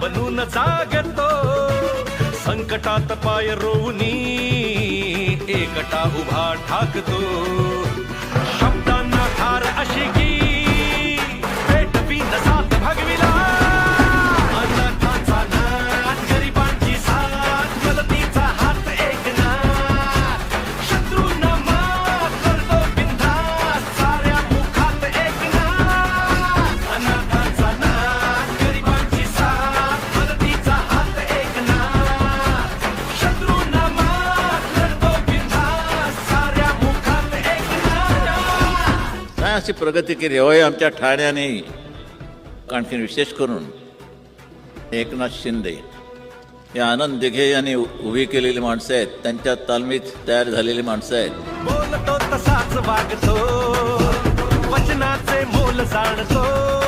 बनून जागतो. संकटात पाय रोवनी एकटा उभा ठाकतो. काय अशी प्रगती केली? होय आमच्या ठाण्याने. आणखी विशेष करून एकनाथ शिंदे. हे आनंद दिघे यांनी उभी केलेली माणसं आहेत. त्यांच्या तालमीत तयार झालेली माणसं आहेत. बोलतो तसाच वागतो. वचनाचे मोल जाणतो.